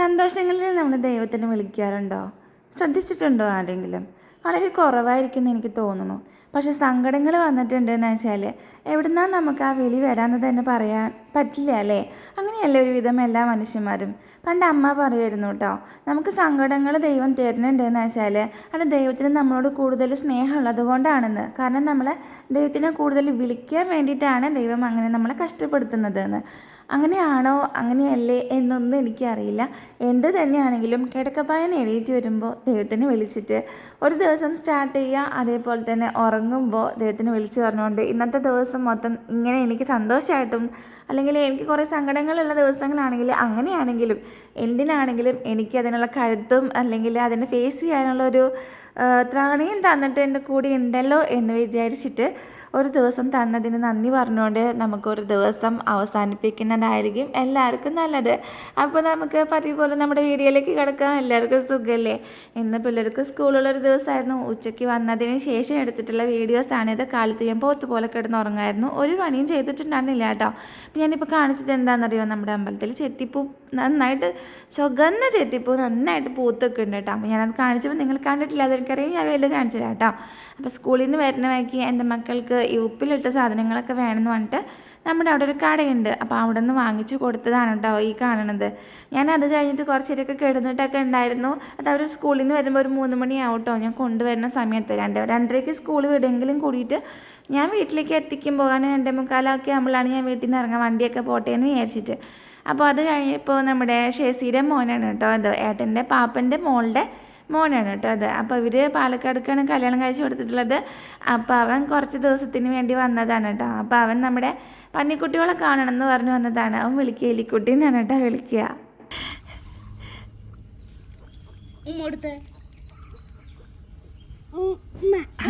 സന്തോഷങ്ങളിൽ നമ്മൾ ദൈവത്തിനെ വിളിക്കാറുണ്ടോ? ശ്രദ്ധിച്ചിട്ടുണ്ടോ ആരെങ്കിലും? വളരെ കുറവായിരിക്കും എന്ന് എനിക്ക് തോന്നുന്നു. പക്ഷെ സങ്കടങ്ങൾ വന്നിട്ടുണ്ട് എന്ന് വെച്ചാൽ എവിടുന്നാ നമുക്ക് ആ വിളി വരാമെന്ന് തന്നെ പറയാൻ പറ്റില്ല അല്ലേ? അങ്ങനെയല്ല ഒരുവിധം എല്ലാ മനുഷ്യന്മാരും. പണ്ട് അമ്മ പറയുമായിരുന്നു കേട്ടോ നമുക്ക് സങ്കടങ്ങൾ ദൈവം തരുന്നുണ്ട് എന്ന് വെച്ചാൽ അത് ദൈവത്തിന് നമ്മളോട് കൂടുതൽ സ്നേഹമുള്ളത് കൊണ്ടാണെന്ന്. കാരണം നമ്മളെ ദൈവത്തിനെ കൂടുതൽ വിളിക്കാൻ വേണ്ടിയിട്ടാണ് ദൈവം അങ്ങനെ നമ്മളെ കഷ്ടപ്പെടുത്തുന്നത് എന്ന് അങ്ങനെയാണോ അങ്ങനെയല്ലേ എന്നൊന്നും എനിക്കറിയില്ല. എന്ത് തന്നെയാണെങ്കിലും കിടക്കപ്പായ എണീറ്റ് വരുമ്പോൾ ദൈവത്തിന് വിളിച്ചിട്ട് ഒരു ദിവസം സ്റ്റാർട്ട് ചെയ്യുക അതേപോലെ തന്നെ ഉറങ്ങുമ്പോൾ ദൈവത്തിന് വിളിച്ച് പറഞ്ഞുകൊണ്ട് ഇന്നത്തെ ദിവസം മൊത്തം ഇങ്ങനെ എനിക്ക് സന്തോഷമായിട്ടും അല്ലെങ്കിൽ എനിക്ക് കുറേ സങ്കടങ്ങളുള്ള ദിവസങ്ങളാണെങ്കിൽ അങ്ങനെയാണെങ്കിലും എന്തിനാണെങ്കിലും എനിക്ക് അതിനുള്ള കരുത്തും അല്ലെങ്കിൽ അതിനെ ഫേസ് ചെയ്യാനുള്ള ഒരു ത്രാണിയും തന്നിട്ട് എന്റെ കൂടെ ഉണ്ടല്ലോ എന്ന് വിചാരിച്ചിട്ട് ഒരു ദിവസം തന്നതിന് നന്ദി പറഞ്ഞുകൊണ്ട് നമുക്കൊരു ദിവസം അവസാനിപ്പിക്കുന്നതായിരിക്കും എല്ലാവർക്കും നല്ലത്. അപ്പോൾ നമുക്ക് പതിവ് പോലെ നമ്മുടെ വീഡിയോയിലേക്ക് കിടക്കാം. എല്ലാവർക്കും സുഖമല്ലേ ഇന്ന് പിള്ളേർക്ക് സ്കൂളുള്ളൊരു ദിവസമായിരുന്നു. ഉച്ചയ്ക്ക് വന്നതിന് ശേഷം എടുത്തിട്ടുള്ള വീഡിയോസാണ് ഇത്. കാലത്ത് ഞാൻ പോത്ത് പോലെ കിടന്നുറങ്ങായിരുന്നു ഒരു പണിയും ചെയ്തിട്ടുണ്ടായിരുന്നില്ല കേട്ടോ. അപ്പം ഞാനിപ്പോൾ കാണിച്ചത് എന്താണെന്നറിയോ? നമ്മുടെ അമ്പലത്തിൽ ചെത്തിപ്പൂ നന്നായിട്ട് ചുകന്ന ചെത്തിപ്പൂ നന്നായിട്ട് പൂത്തൊക്കെ ഉണ്ട് കേട്ടോ. അപ്പോൾ ഞാനത് കാണിച്ചപ്പോൾ നിങ്ങൾ കണ്ടിട്ടില്ല. അതെനിക്കറിയാം. ഞാൻ വീണ്ടും കാണിച്ചു തരാം കേട്ടോ. അപ്പോൾ സ്കൂളിൽ നിന്ന് വരുന്ന എന്റെ മക്കൾക്ക് ഈ ഉപ്പിലിട്ട സാധനങ്ങളൊക്കെ വേണമെന്ന് പറഞ്ഞിട്ട് നമ്മുടെ അവിടെ ഒരു കടയുണ്ട്. അപ്പോൾ അവിടെ നിന്ന് വാങ്ങിച്ചു കൊടുത്തതാണ് കേട്ടോ ഈ കാണുന്നത്. ഞാൻ അത് കഴിഞ്ഞിട്ട് കുറച്ചേരൊക്കെ കിടന്നിട്ടൊക്കെ ഉണ്ടായിരുന്നു. അത് അവർ സ്കൂളിൽ നിന്ന് വരുമ്പോൾ ഒരു മൂന്ന് മണിയാവും കേട്ടോ. ഞാൻ കൊണ്ടുവരുന്ന സമയത്ത് രണ്ട് രണ്ടരയ്ക്ക് സ്കൂൾ വിടെങ്കിലും കൂടിയിട്ട് ഞാൻ വീട്ടിലേക്ക് എത്തിക്കുമ്പോൾ കാരണം രണ്ടേ മുക്കാലൊക്കെ ആകുമ്പോഴാണ് ഞാൻ വീട്ടിൽ നിന്ന് ഇറങ്ങാൻ വണ്ടിയൊക്കെ പോട്ടെ എന്ന് വിചാരിച്ചിട്ട്. അപ്പോൾ അത് കഴിഞ്ഞപ്പോൾ നമ്മുടെ ഷെസീരെ മോനാണ് കേട്ടോ അത്. ഏട്ടന്റെ പാപ്പന്റെ മോളുടെ മോനാണ് കേട്ടോ അത്. അപ്പോൾ ഇവർ പാലക്കാടേക്കാണ് കല്യാണം കഴിച്ചു കൊടുത്തിട്ടുള്ളത്. അപ്പോൾ അവൻ കുറച്ച് ദിവസത്തിന് വേണ്ടി വന്നതാണ് കേട്ടോ. അപ്പോൾ അവൻ നമ്മുടെ പന്നിക്കുട്ടികളെ കാണണം എന്ന് പറഞ്ഞു വന്നതാണ്. അവൻ വിളിക്കുക എലിക്കുട്ടി എന്നാണ് കേട്ടോ വിളിക്കുക.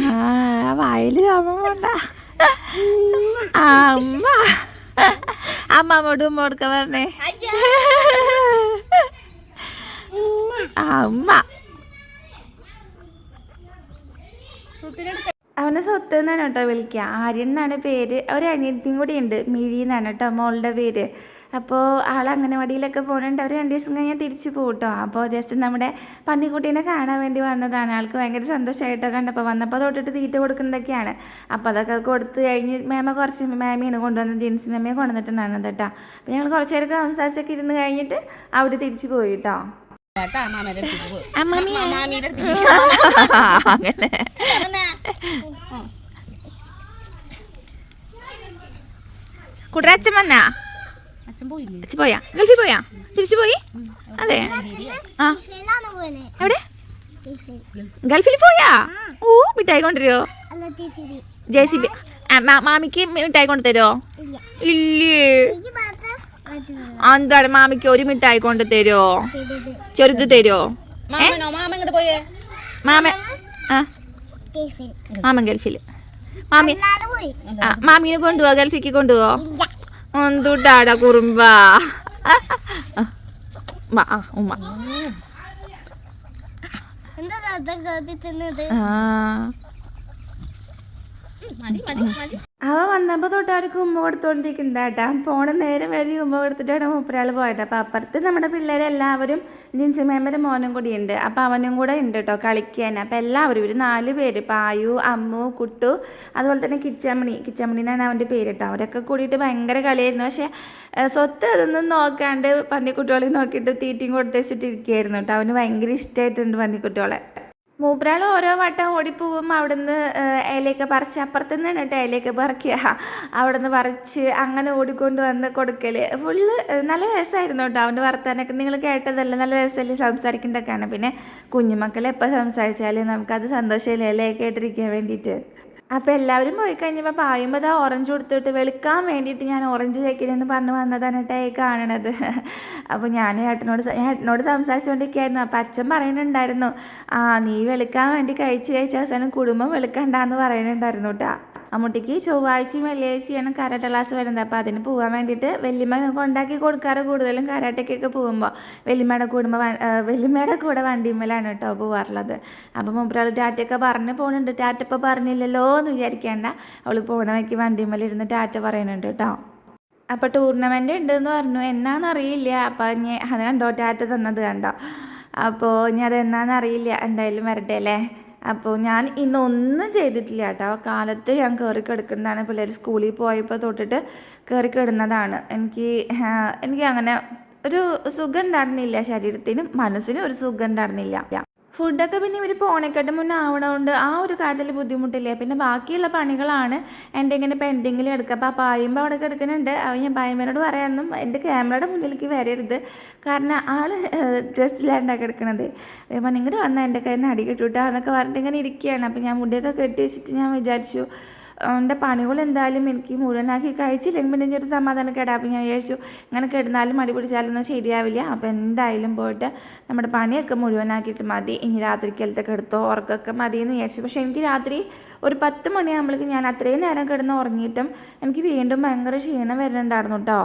ആ വായിൽ അമ്മ ആ ഉമ്മ. അമ്മമ്മോട് ഉമ്മ കൊടുക്ക പറഞ്ഞേ. ആ ഉമ്മ സുത്തിനെടുക്ക അവനെ സ്വത്ത് എന്നാണ് കേട്ടോ വിളിക്കുക. ആര്യൻ എന്നാണ് പേര്. ഒരു അനിയത്തിയും കൂടി ഉണ്ട്. മിഴി എന്നാണ് കേട്ടോ മോളുടെ പേര്. അപ്പോൾ ആൾ അംഗനവാടിയിലൊക്കെ പോകുന്നുണ്ട് അവർ രണ്ട് ദിവസം കഴിഞ്ഞാൽ തിരിച്ചു പോകും കേട്ടോ. അപ്പോൾ ജസ്റ്റ് നമ്മുടെ പന്നിക്കുട്ടീനെ കാണാൻ വേണ്ടി വന്നതാണ്. ആൾക്ക് ഭയങ്കര സന്തോഷമായിട്ടോ കണ്ടപ്പോൾ വന്നപ്പോൾ തൊട്ടിട്ട് തീറ്റ കൊടുക്കുന്നതൊക്കെയാണ്. അപ്പോൾ അതൊക്കെ കൊടുത്ത് കഴിഞ്ഞ് മേമ കുറച്ച് മാമിയാണ് കൊണ്ടുവന്നത്. ജീൻസ് മാമിയെ കൊണ്ടുവന്നിട്ടുണ്ടായിരുന്നത് കേട്ടോ. അപ്പോൾ ഞങ്ങൾ കുറച്ച് നേരമൊക്കെ സംസാരിച്ചൊക്കെ ഇരുന്ന് കഴിഞ്ഞിട്ട് അവർ തിരിച്ചു പോയി കേട്ടോ. കേട്ടാ മാമേടെ അടുത്തേക്ക് പോ. അമ്മമ്മി മാ- മാമീടെ അടുത്തേക്ക് പോ. അങ്ങനെ. വന്നാ? അച്ഛൻ പോയില്ലേ? അച്ഛൻ പോയാ? ഗൾഫിൽ പോയാ? തിരിച്ചു പോയി? അതെ. ആ. എവിടെ? ഗൾഫിൽ. പോയാ? ഓ മിഠായി കൊണ്ടുവരുമോ ജെ സി ബി. മാമിക്ക് മിഠായി കൊണ്ടുതരുമോ ഇല്ലേ. എന്താണ് മാമിക്ക് ഒരു മിഠായി കൊണ്ട് തരുമോ ചെറുത് തരുമോ മാമ ഇങ്ങോട്ട് പോയേ? മാമ ആ? മാമൻ ഗൾഫിൽ. മാമി ആ മാമീനെ കൊണ്ടുപോവാ? ഗൾഫിക്ക് കൊണ്ടുപോവോ? എന്തുട്ടാടാ കുറുമ്പ? ആ ഉമ്മ. ആ. അവ വന്നപ്പോൾ തൊട്ട് അവർക്ക് ഉമ്മ കൊടുത്തോണ്ടിരിക്കുന്നതാട്ടാ ഫോണ് നേരെ വരി ഉമ്മ കൊടുത്തിട്ടാണ് മൂപ്പരാൾ പോയത്. അപ്പോൾ അപ്പുറത്ത് നമ്മുടെ പിള്ളേരെല്ലാവരും ജിൻസി മേമന്റെ മോനും കൂടി ഉണ്ട്. അപ്പോൾ അവനും കൂടെ ഉണ്ട് കേട്ടോ കളിക്കാൻ. അപ്പോൾ എല്ലാവരും ഒരു നാല് പേര് പായു അമ്മു കുട്ടു അതുപോലെ തന്നെ കിച്ചമണി. കിച്ചമണി എന്നാണ് അവന്റെ പേര് കേട്ടോ. അവരൊക്കെ കൂടിയിട്ട് ഭയങ്കര കളിയായിരുന്നു. പക്ഷേ സ്വത്ത് അതൊന്നും നോക്കാണ്ട് പന്നിക്കുട്ടികളെ നോക്കിയിട്ട് തീറ്റയും കൊടുത്തേച്ചിട്ടിരിക്കുകയായിരുന്നു കേട്ടോ. അവന് ഭയങ്കര ഇഷ്ടമായിട്ടുണ്ട് പന്നിക്കുട്ടികളെ. മൂപ്പരാൾ ഓരോ വട്ടം ഓടിപ്പോവും. അവിടുന്ന് ഇലയൊക്കെ പറിച്ച് അപ്പുറത്ത് നിന്നാണ് കേട്ടോ ഇലയൊക്കെ പറിക്കുക. അവിടുന്ന് പറിച്ച് അങ്ങനെ ഓടിക്കൊണ്ട് വന്ന് കൊടുക്കൽ ഫുള്ള് നല്ല രസമായിരുന്നു കേട്ടോ അവന്റെ വർത്താനൊക്കെ നിങ്ങൾ കേട്ടതല്ല? നല്ല രസമല്ലേ സംസാരിക്കേണ്ടതൊക്കെയാണ്. പിന്നെ കുഞ്ഞുമക്കളെ എപ്പോൾ സംസാരിച്ചാലും നമുക്കത് സന്തോഷമല്ലേ? കേട്ടിരിക്കാൻ വേണ്ടിയിട്ട്. അപ്പോൾ എല്ലാവരും പോയി കഴിഞ്ഞപ്പോൾ പായുമ്പോൾ അത് ഓറഞ്ച് കൊടുത്തിട്ട് വെളുക്കാൻ വേണ്ടിയിട്ട് ഞാൻ ഓറഞ്ച് ചേക്കിനെന്ന് പറഞ്ഞ് വന്നതാണ് കേട്ടോ ഈ കാണണത്. അപ്പോൾ ഞാൻ ഏട്ടനോട് ഞാൻ ഏട്ടനോട് സംസാരിച്ചുകൊണ്ടിരിക്കുകയായിരുന്നു അപ്പോൾ അച്ഛൻ പറയുന്നുണ്ടായിരുന്നു ആ നീ വെളുക്കാൻ വേണ്ടി കഴിച്ച് കഴിച്ച അവസാനം കുടുംബം വെളുക്കണ്ടെന്ന് പറയുന്നുണ്ടായിരുന്നു കേട്ടോ അമ്മൂട്ടിക്ക് ചൊവ്വാഴ്ചയും വെള്ളിയാഴ്ചയാണ് കരാട്ട ക്ലാസ് വരുന്നത്. അപ്പോൾ അതിന് പോകാൻ വേണ്ടിയിട്ട് വല്യമ്മ കൊണ്ടാക്കി കൊടുക്കാറ് കൂടുതലും കരാട്ടയ്ക്കൊക്കെ പോകുമ്പോൾ വല്യമ്മയുടെ കൂടുമ്പോൾ വല്യമ്മയുടെ കൂടെ വണ്ടിമ്മലാണ് കേട്ടോ പോകാറുള്ളത് അപ്പോൾ മുമ്പ് ടാറ്റയൊക്കെ പറഞ്ഞ് പോകുന്നുണ്ട് ടാറ്റ ഇപ്പോൾ പറഞ്ഞില്ലല്ലോ എന്ന് വിചാരിക്കേണ്ട. അവൾ പോണ വയ്ക്ക് വണ്ടിമ്മലിരുന്ന് ടാറ്റ പറയുന്നുണ്ട് കേട്ടോ. അപ്പോൾ ടൂർണമെന്റ് ഉണ്ടെന്ന് പറഞ്ഞു. എന്നാണെന്നറിയില്ല അപ്പോൾ ഇനി അത് കണ്ടോ ടാറ്റ തന്നത് കണ്ടോ? അപ്പോൾ ഇനി അത് എന്നാന്ന് അറിയില്ല എന്തായാലും വരട്ടെ അല്ലേ? അപ്പോൾ ഞാൻ ഇന്നൊന്നും ചെയ്തിട്ടില്ല കേട്ടോ. കാലത്ത് ഞാൻ കയറി കിടക്കുന്നതാണ്. പിള്ളേർ സ്കൂളിൽ പോയപ്പോൾ തൊട്ടിട്ട് കയറി കിടന്നതാണ്. എനിക്ക് എനിക്ക് അങ്ങനെ ഒരു സുഖം ഉണ്ടായിരുന്നില്ല. ശരീരത്തിനും മനസ്സിനും ഒരു സുഖം ഉണ്ടായിരുന്നില്ല. ഫുഡൊക്കെ പിന്നെ ഇവർ പോണേക്കാട്ട് മുന്നേ ആവണതുകൊണ്ട് ആ ഒരു കാര്യത്തിൽ ബുദ്ധിമുട്ടില്ല? പിന്നെ ബാക്കിയുള്ള പണികളാണ് എന്റെ ഇങ്ങനെ പെൻഡിങ്ങിൽ എടുക്കുക അപ്പോൾ ആ പായുമ്പോൾ അവിടെ കിടക്കുന്നുണ്ട് അവ ഞാൻ പായ്മനോട് പറയാനൊന്നും എന്റെ ക്യാമറയുടെ മുന്നിലേക്ക് വരരുത്. കാരണം ആൾ ഡ്രസ്സിലാണ് കിടക്കണത് അപ്പം വന്നാൽ എന്റെ കയ്യിൽ നിന്ന് അടി കിട്ടൂട്ടോ എന്നൊക്കെ പറഞ്ഞിട്ട് ഇങ്ങനെ ഇരിക്കുകയാണ്. അപ്പോൾ ഞാൻ മുടിയൊക്കെ കെട്ടി വെച്ചിട്ട് ഞാൻ വിചാരിച്ചു എന്റെ പണികൾ എന്തായാലും എനിക്ക് മുഴുവനാക്കി കഴിച്ചില്ലെങ്കിൽ പിന്നെ ഒരു സമാധാനം കേടാ. ഞാൻ വിചാരിച്ചു ഇങ്ങനെ കിടന്നാലും മടി പിടിച്ചാലൊന്നും ശരിയാവില്ല. അപ്പോൾ എന്തായാലും പോയിട്ട് നമ്മുടെ പണിയൊക്കെ മുഴുവനാക്കിയിട്ട് മതി. ഇനി രാത്രിക്കലത്തെ കിടത്തോ ഉറക്കമൊക്കെ മതി എന്ന് വിചാരിച്ചു. പക്ഷേ എനിക്ക് രാത്രി ഒരു പത്ത് മണിയാകുമ്പോഴേക്ക് ഞാൻ അത്രയും നേരം കിടന്ന് ഉറങ്ങിയിട്ടും എനിക്ക് വീണ്ടും ഭയങ്കര ക്ഷീണം വരുന്നുണ്ടായിരുന്നു കേട്ടോ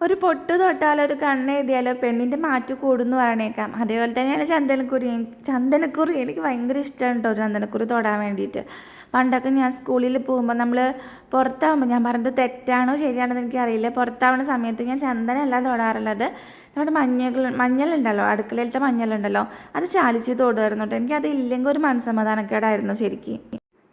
ഒരു പൊട്ട് തൊട്ടാലോ ഒരു കണ്ണ് എഴുതിയാലോ പെണ്ണിന്റെ മാറ്റ് കൂടുന്നു പറയണേക്കാം. അതേപോലെ തന്നെയാണ് ചന്ദനക്കുറി. ചന്ദനക്കുറി എനിക്ക് ഭയങ്കര ഇഷ്ടമാണ് കേട്ടോ ചന്ദനക്കുറി തൊടാൻ വേണ്ടിയിട്ട്. പണ്ടൊക്കെ ഞാൻ സ്കൂളിൽ പോകുമ്പോൾ നമ്മൾ പുറത്താകുമ്പോൾ ഞാൻ പറഞ്ഞത് തെറ്റാണോ ശരിയാണോ എന്ന് എനിക്കറിയില്ല. പുറത്താവുന്ന സമയത്ത് ഞാൻ ചന്ദനമല്ല തൊടാറുള്ളത്. നമ്മുടെ മഞ്ഞൾ മഞ്ഞളുണ്ടല്ലോ അടുക്കളയിലത്തെ മഞ്ഞളുണ്ടല്ലോ അത് ചാലിച്ച് തൊടുമായിരുന്നു കേട്ടോ എനിക്കത് ഇല്ലെങ്കിൽ ഒരു മനസ്സമാധാനക്കേടായിരുന്നു ശരിക്കും.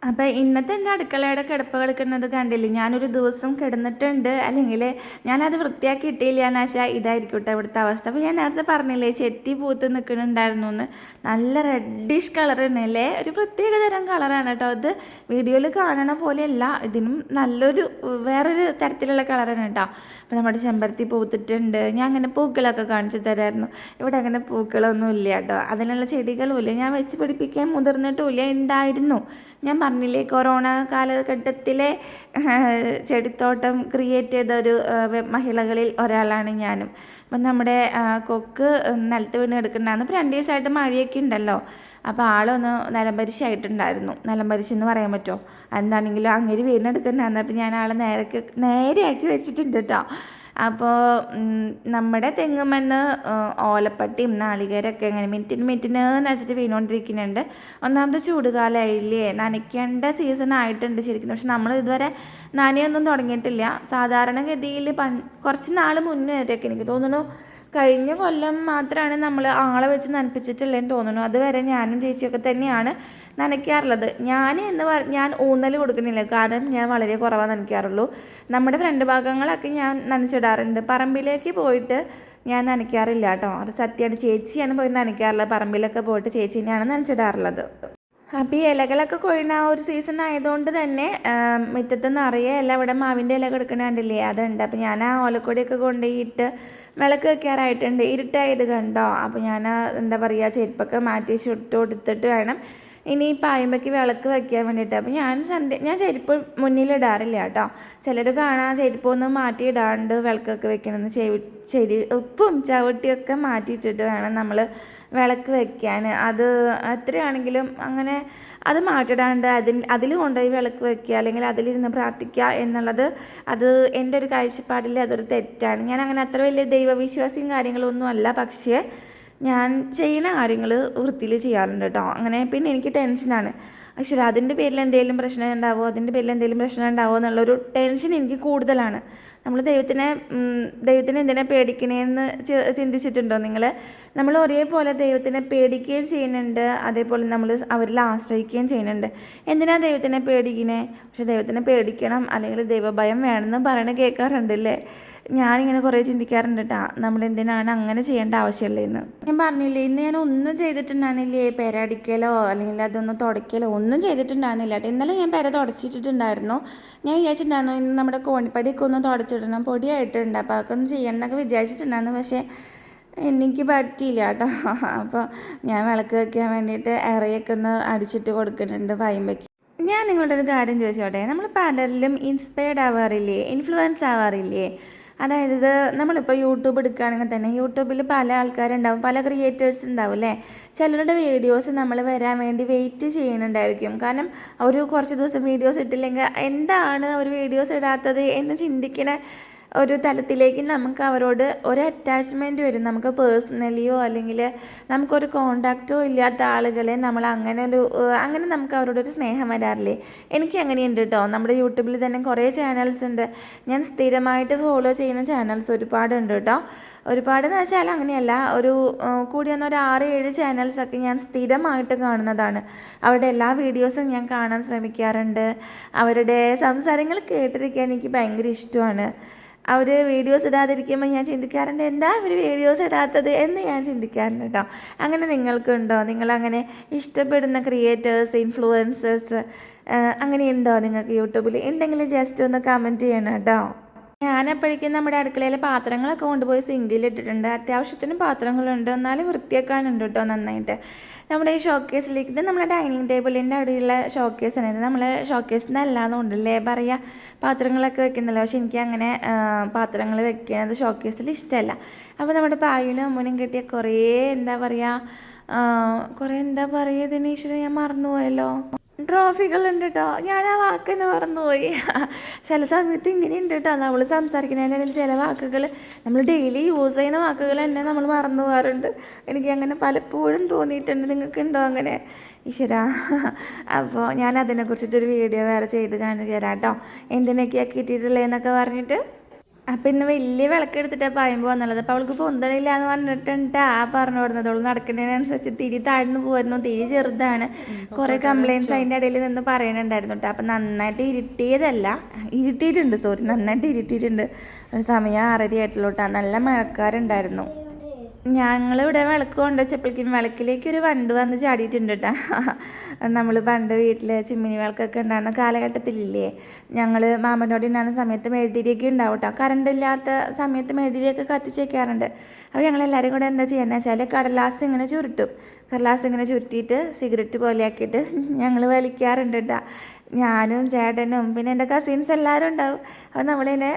അപ്പോൾ ഇന്നത്തെ എന്റെ അടുക്കളയുടെ കിടപ്പ് കിടക്കുന്നത് കണ്ടില്ലേ? ഞാനൊരു ദിവസം കിടന്നിട്ടുണ്ട്. അല്ലെങ്കിൽ ഞാനത് വൃത്തിയാക്കി ഇട്ടില്ല എന്ന് വെച്ചാൽ ഇതായിരിക്കും കേട്ടോ ഇവിടുത്തെ അവസ്ഥ. അപ്പോൾ ഞാൻ നേരത്തെ പറഞ്ഞില്ലേ ചെത്തി പൂത്ത് നിൽക്കുന്നുണ്ടായിരുന്നു എന്ന്. നല്ല റെഡിഷ് കളറാണ് ഒരു പ്രത്യേക തരം കളറാണ് കേട്ടോ അത്. വീഡിയോയിൽ കാണണ പോലെയല്ല ഇതിനും നല്ലൊരു വേറൊരു തരത്തിലുള്ള കളറാണ് കേട്ടോ. അപ്പോൾ നമ്മുടെ ചെമ്പരത്തി പൂത്തിട്ടുണ്ട്. ഞാൻ അങ്ങനെ പൂക്കളൊക്കെ കാണിച്ചു തരായിരുന്നു. ഇവിടെ അങ്ങനെ പൂക്കളൊന്നും ഇല്ല കേട്ടോ. അതിനുള്ള ചെടികളും ഇല്ല ഞാൻ വെച്ച് പിടിപ്പിക്കാൻ മുതിർന്നിട്ടുമില്ല. ഉണ്ടായിരുന്നു. ഞാൻ പറഞ്ഞില്ലേ കൊറോണ കാലഘട്ടത്തിലെ ചെടിത്തോട്ടം ക്രിയേറ്റ് ചെയ്ത ഒരു മഹിളകളിൽ ഒരാളാണ് ഞാനും. അപ്പം നമ്മുടെ കൊക്ക് നിലത്ത് വീണ് എടുക്കണ്ടായിരുന്നു അപ്പോൾ രണ്ട് ദിവസമായിട്ട് മഴയൊക്കെ ഉണ്ടല്ലോ. അപ്പോൾ ആളൊന്ന് നിലംപരിശായിട്ടുണ്ടായിരുന്നു നിലംപരിശ് എന്ന് പറയാൻ പറ്റുമോ? എന്താണെങ്കിലും അങ്ങനെ വീണെടുക്കണ്ടായിരുന്നു അപ്പോൾ ഞാൻ ആളെ നേരക്ക് നേരെയാക്കി വെച്ചിട്ടുണ്ട് കേട്ടോ അപ്പോൾ നമ്മുടെ തെങ്ങുമെന്ന് ഓലപ്പട്ടിയും നാളികേരമൊക്കെ ഇങ്ങനെ മിനിറ്റിന് മിനിറ്റിന് നശിച്ച് വീണുകൊണ്ടിരിക്കുന്നുണ്ട് ഒന്നാമത് ചൂടുകാലമായില്ലേ നനയ്ക്കേണ്ട സീസൺ ആയിട്ടുണ്ട് ശരിക്കും. പക്ഷെ നമ്മൾ ഇതുവരെ നനയൊന്നും തുടങ്ങിയിട്ടില്ല. സാധാരണഗതിയിൽ പൺ കുറച്ച് നാൾ മുന്നേ വരെയൊക്കെ എനിക്ക് തോന്നുന്നു കഴിഞ്ഞ കൊല്ലം മാത്രമാണ് നമ്മൾ ആളെ വെച്ച് നനപ്പിച്ചിട്ടില്ലെന്ന് തോന്നുന്നു. അതുവരെ ഞാനും ചേച്ചിയൊക്കെ തന്നെയാണ് നനയ്ക്കാറുള്ളത്. ഞാൻ എന്ന് പറ ഞാൻ ഊന്നൽ കൊടുക്കുന്നില്ല കാരണം ഞാൻ വളരെ കുറവാണ് നനയ്ക്കാറുള്ളൂ. നമ്മുടെ ഫ്രണ്ട് ഭാഗങ്ങളൊക്കെ ഞാൻ നനച്ചിടാറുണ്ട്. പറമ്പിലേക്ക് പോയിട്ട് ഞാൻ നനയ്ക്കാറില്ല കേട്ടോ. അത് സത്യമാണ് ചേച്ചിയാണ് പോയി നനയ്ക്കാറുള്ളത്. പറമ്പിലൊക്കെ പോയിട്ട് ചേച്ചി തന്നെയാണ് നനച്ചിടാറുള്ളത്. അപ്പോൾ ഈ ഇലകളൊക്കെ കൊഴിയുന്ന ആ ഒരു സീസൺ ആയതുകൊണ്ട് തന്നെ മുറ്റത്ത് നിറയെ ഇല ഇവിടെ മാവിന്റെ ഇല കിടക്കണുണ്ടല്ലേ അതുണ്ട്. അപ്പോൾ ഞാൻ ആ ഓലക്കൊടിയൊക്കെ കൊണ്ടുപോയിട്ട് വിളക്ക് വെക്കാറായിട്ടുണ്ട്. ഇരുട്ടായത് കണ്ടോ? അപ്പോൾ ഞാൻ എന്താ പറയുക ചെരുപ്പൊക്കെ മാറ്റി ചുട്ട് കൊടുത്തിട്ട് വേണം ഇനി ഈ പായുമ്പയ്ക്ക് വിളക്ക് വയ്ക്കാൻ വേണ്ടിയിട്ട്. അപ്പോൾ ഞാൻ സന്ധ്യ ഞാൻ ചെരുപ്പ് മുന്നിലിടാറില്ല കേട്ടോ. ചിലർ കാണാൻ ചെരുപ്പൊന്നും മാറ്റി ഇടാണ്ട് വിളക്കൊക്കെ വെക്കണമെന്ന് ചെവി ചെരി ഉപ്പും ചവിട്ടിയൊക്കെ മാറ്റിയിട്ടിട്ട് വേണം നമ്മൾ വിളക്ക് വെക്കാൻ. അത് എത്രയാണെങ്കിലും അങ്ങനെ അത് മാറ്റിടാണ്ട് അതിൽ അതിൽ കൊണ്ടുപോയി വിളക്ക് വെക്കുക അല്ലെങ്കിൽ അതിലിരുന്ന് പ്രാർത്ഥിക്കുക എന്നുള്ളത് അത് എന്റെ ഒരു കാഴ്ചപ്പാടിൽ അതൊരു തെറ്റാണ്. ഞാൻ അങ്ങനെ അത്ര വലിയ ദൈവവിശ്വാസിയും കാര്യങ്ങളൊന്നും അല്ല. പക്ഷേ ഞാൻ ചെയ്യുന്ന കാര്യങ്ങൾ വൃത്തിയിൽ ചെയ്യാറുണ്ട് കേട്ടോ അങ്ങനെ പിന്നെ എനിക്ക് ടെൻഷനാണ് പക്ഷേ അതിന്റെ പേരിൽ എന്തെങ്കിലും പ്രശ്നം ഉണ്ടാവുമോ അതിന്റെ പേരിൽ എന്തെങ്കിലും പ്രശ്നം ഉണ്ടാവുമോ എന്നുള്ളൊരു ടെൻഷൻ എനിക്ക് കൂടുതലാണ്. നമ്മൾ ദൈവത്തിനെ ദൈവത്തിനെ എന്തിനാ പേടിക്കണേന്ന് ചിന്തിച്ചിട്ടുണ്ടോ നിങ്ങൾ നമ്മൾ ഒരേപോലെ ദൈവത്തിനെ പേടിക്കുകയും ചെയ്യുന്നുണ്ട്. അതേപോലെ നമ്മൾ അവരിൽ ആശ്രയിക്കുകയും ചെയ്യുന്നുണ്ട്. എന്തിനാ ദൈവത്തിനെ പേടിക്കണേ? പക്ഷെ ദൈവത്തിനെ പേടിക്കണം. അല്ലെങ്കിൽ ദൈവഭയം വേണമെന്ന് പറയണ കേൾക്കാറുണ്ടല്ലേ ഞാനിങ്ങനെ കുറേ ചിന്തിക്കാറുണ്ട് കേട്ടോ നമ്മൾ എന്തിനാണ് അങ്ങനെ ചെയ്യേണ്ട ആവശ്യമുള്ളതെന്ന് ഞാൻ പറഞ്ഞില്ലേ ഇന്ന് ഞാൻ ഒന്നും ചെയ്തിട്ടുണ്ടായിരുന്നില്ലേ പെരടിക്കലോ അല്ലെങ്കിൽ അതൊന്നും തുടയ്ക്കലോ ഒന്നും ചെയ്തിട്ടുണ്ടായിരുന്നില്ല. കേട്ടോ ഇന്നലെ ഞാൻ പെര തുടച്ചിട്ടുണ്ടായിരുന്നു ഞാൻ വിചാരിച്ചിട്ടുണ്ടായിരുന്നു ഇന്ന് നമ്മുടെ കോണിപ്പടിയൊക്കെ ഒന്ന് തുടച്ചിടണം പൊടിയായിട്ടുണ്ട് അപ്പോൾ അതൊക്കെ ഒന്ന് ചെയ്യണം എന്നൊക്കെ വിചാരിച്ചിട്ടുണ്ടായിരുന്നു. പക്ഷേ എനിക്ക് പറ്റിയില്ല കേട്ടോ അപ്പോൾ ഞാൻ വിളക്ക് വയ്ക്കാൻ വേണ്ടിയിട്ട് ഇറയൊക്കെ ഒന്ന് അടിച്ചിട്ട് കൊടുക്കുന്നുണ്ട് വൈമ്പയ്ക്ക് ഞാൻ നിങ്ങളുടെ ഒരു കാര്യം ചോദിച്ചോട്ടെ നമ്മൾ പലരിലും ഇൻസ്പയർഡ് ആവാറില്ലേ ഇൻഫ്ലുവൻസ് ആവാറില്ലേ? അതായത് ഇത് നമ്മളിപ്പോൾ യൂട്യൂബ് എടുക്കുകയാണെങ്കിൽ തന്നെ യൂട്യൂബിൽ പല ആൾക്കാരുണ്ടാവും പല ക്രിയേറ്റേഴ്സ് ഉണ്ടാവും അല്ലേ? ചിലരുടെ വീഡിയോസ് നമ്മൾ വരാൻ വേണ്ടി വെയിറ്റ് ചെയ്യുന്നുണ്ടായിരിക്കും. കാരണം അവർ കുറച്ച് ദിവസം വീഡിയോസ് ഇട്ടില്ലെങ്കിൽ എന്താണ് അവർ വീഡിയോസ് ഇടാത്തത് എന്ന് ചിന്തിക്കണ ഒരു തലത്തിലേക്ക് നമുക്ക് അവരോട് ഒരു അറ്റാച്ച്മെന്റ് വരും. നമുക്ക് പേഴ്സണലിയോ അല്ലെങ്കിൽ നമുക്കൊരു കോണ്ടാക്റ്റോ ഇല്ലാത്ത ആളുകളെ നമ്മൾ അങ്ങനെ ഒരു അങ്ങനെ നമുക്ക് അവരോടൊരു സ്നേഹം വരാറില്ലേ? എനിക്ക് അങ്ങനെയുണ്ട് കേട്ടോ നമ്മുടെ യൂട്യൂബിൽ തന്നെ കുറേ ചാനൽസ് ഉണ്ട്. ഞാൻ സ്ഥിരമായിട്ട് ഫോളോ ചെയ്യുന്ന ചാനൽസ് ഒരുപാടുണ്ട് കേട്ടോ ഒരുപാടെന്ന് വെച്ചാൽ അങ്ങനെയല്ല. ഒരു കൂടി വന്ന ഒരു ആറ് ഏഴ് ചാനൽസൊക്കെ ഞാൻ സ്ഥിരമായിട്ട് കാണുന്നതാണ്. അവരുടെ എല്ലാ വീഡിയോസും ഞാൻ കാണാൻ ശ്രമിക്കാറുണ്ട്. അവരുടെ സംസാരങ്ങൾ കേട്ടിരിക്കാൻ എനിക്ക് ഭയങ്കര ഇഷ്ടമാണ്. അവർ വീഡിയോസ് ഇടാതിരിക്കുമ്പോൾ ഞാൻ ചിന്തിക്കാറുണ്ട് എന്താ ഇവർ വീഡിയോസ് ഇടാത്തത്? എന്ന് ഞാൻ ചിന്തിക്കാറുണ്ട് കേട്ടോ അങ്ങനെ നിങ്ങൾക്കുണ്ടോ? നിങ്ങളങ്ങനെ ഇഷ്ടപ്പെടുന്ന ക്രിയേറ്റേഴ്സ് ഇൻഫ്ലുവൻസേഴ്സ് അങ്ങനെയുണ്ടോ നിങ്ങൾക്ക് യൂട്യൂബിൽ ഉണ്ടെങ്കിൽ ജസ്റ്റ് ഒന്ന് കമന്റ് ചെയ്യണം കേട്ടോ ഞാനപ്പോഴേക്കും നമ്മുടെ അടുക്കളയിലെ പാത്രങ്ങളൊക്കെ കൊണ്ടുപോയി സിങ്കിൽ ഇട്ടിട്ടുണ്ട്. അത്യാവശ്യത്തിന് പാത്രങ്ങളുണ്ട്. എന്നാലും വൃത്തിയാക്കാനുണ്ട് കേട്ടോ നന്നായിട്ട്. നമ്മുടെ ഈ ഷോക്കേസിലേക്ക് ഇത് നമ്മുടെ ഡൈനിങ് ടേബിളിന്റെ അവിടെയുള്ള ഷോക്കേസാണ് ഇത് നമ്മളെ ഷോക്കേസിന്റെ അല്ലാന്നുണ്ടല്ലേ പറയുക പാത്രങ്ങളൊക്കെ വെക്കുന്നല്ലോ. പക്ഷെ എനിക്ക് അങ്ങനെ പാത്രങ്ങൾ വെക്കുന്നത് ഷോക്കേസിൽ ഇഷ്ടമല്ല അപ്പോൾ നമ്മുടെ പായനും അമ്മനും കിട്ടിയ കുറേ എന്താ പറയുക കുറേ എന്താ പറയുക ദിനേശ്വര ഞാൻ മറന്നുപോയല്ലോ. ട്രോഫികളുണ്ട് കേട്ടോ ഞാൻ ആ വാക്ക് തന്നെ മറന്നുപോയി. ചില സമയത്ത് ഇങ്ങനെ ഉണ്ട് കേട്ടോ നമ്മൾ സംസാരിക്കുന്നതിനിടയിൽ ചില വാക്കുകൾ നമ്മൾ ഡെയിലി യൂസ് ചെയ്യുന്ന വാക്കുകൾ തന്നെ നമ്മൾ മറന്നു പോകാറുണ്ട്. എനിക്ക് അങ്ങനെ പലപ്പോഴും തോന്നിയിട്ടുണ്ട്. നിങ്ങൾക്ക് ഉണ്ടോ അങ്ങനെ? ഈശ്വര. അപ്പോൾ ഞാൻ അതിനെക്കുറിച്ചിട്ടൊരു വീഡിയോ വേറെ ചെയ്ത് കാണിച്ചു കേട്ടോ എന്തിനൊക്കെയാണ് കിട്ടിയിട്ടുള്ളതെന്നൊക്കെ പറഞ്ഞിട്ട് അപ്പം ഇന്ന് വലിയ വിളക്കെടുത്തിട്ട് പായുമ്പോൾ വന്നുള്ളത്. അപ്പോൾ അവൾക്ക് പൊന്തണില്ല എന്ന് പറഞ്ഞിട്ടുണ്ടാ പറഞ്ഞു കൊടുത്തത് അവൾ നടക്കുന്നതിനനുസരിച്ച് തിരി താഴ്ന്നു പോയിരുന്നു തിരി ചെറുതാണ്. കുറേ കംപ്ലൈൻസ് അതിന്റെ ഇടയിൽ നിന്ന് പറയുന്നുണ്ടായിരുന്നു കേട്ടോ. അപ്പം നന്നായിട്ട് ഇരുട്ടിയതല്ല. ഇരുട്ടിയിട്ടുണ്ട്. സോറി നന്നായിട്ട് ഇരുട്ടിയിട്ടുണ്ട്. ഒരു സമയം ആറര ആയിട്ടുള്ളൂ കേട്ടോ. നല്ല മഴക്കാരുണ്ടായിരുന്നു. ഞങ്ങളിവിടെ വിളക്ക് കൊണ്ടുവച്ചപ്പോഴേക്കും വിളക്കിലേക്ക് ഒരു വണ്ട് വന്ന് ചാടിയിട്ടുണ്ട് കേട്ടോ നമ്മൾ പണ്ട് വീട്ടിൽ ചിമ്മിനി വിളക്കൊക്കെ ഉണ്ടാകുന്ന കാലഘട്ടത്തിലില്ലേ ഞങ്ങൾ മാമനോട് ഉണ്ടാകുന്ന സമയത്ത് മെഴുതിരിയൊക്കെ ഉണ്ടാവും കേട്ടോ കറണ്ട് ഇല്ലാത്ത സമയത്ത് മെഴുതിരിയൊക്കെ കത്തിച്ചേക്കാറുണ്ട്. അപ്പോൾ ഞങ്ങളെല്ലാവരും കൂടെ എന്താ ചെയ്യുന്നത് വെച്ചാൽ കടലാസ് ഇങ്ങനെ ചുരുട്ടും. കടലാസ് ഇങ്ങനെ ചുരുട്ടിയിട്ട് സിഗരറ്റ് പോലെയാക്കിയിട്ട് ഞങ്ങൾ വലിക്കാറുണ്ട് കേട്ടോ ഞാനും ചേട്ടനും പിന്നെ എന്റെ കസിൻസ് എല്ലാവരും ഉണ്ടാവും. അപ്പോൾ നമ്മളിങ്ങനെ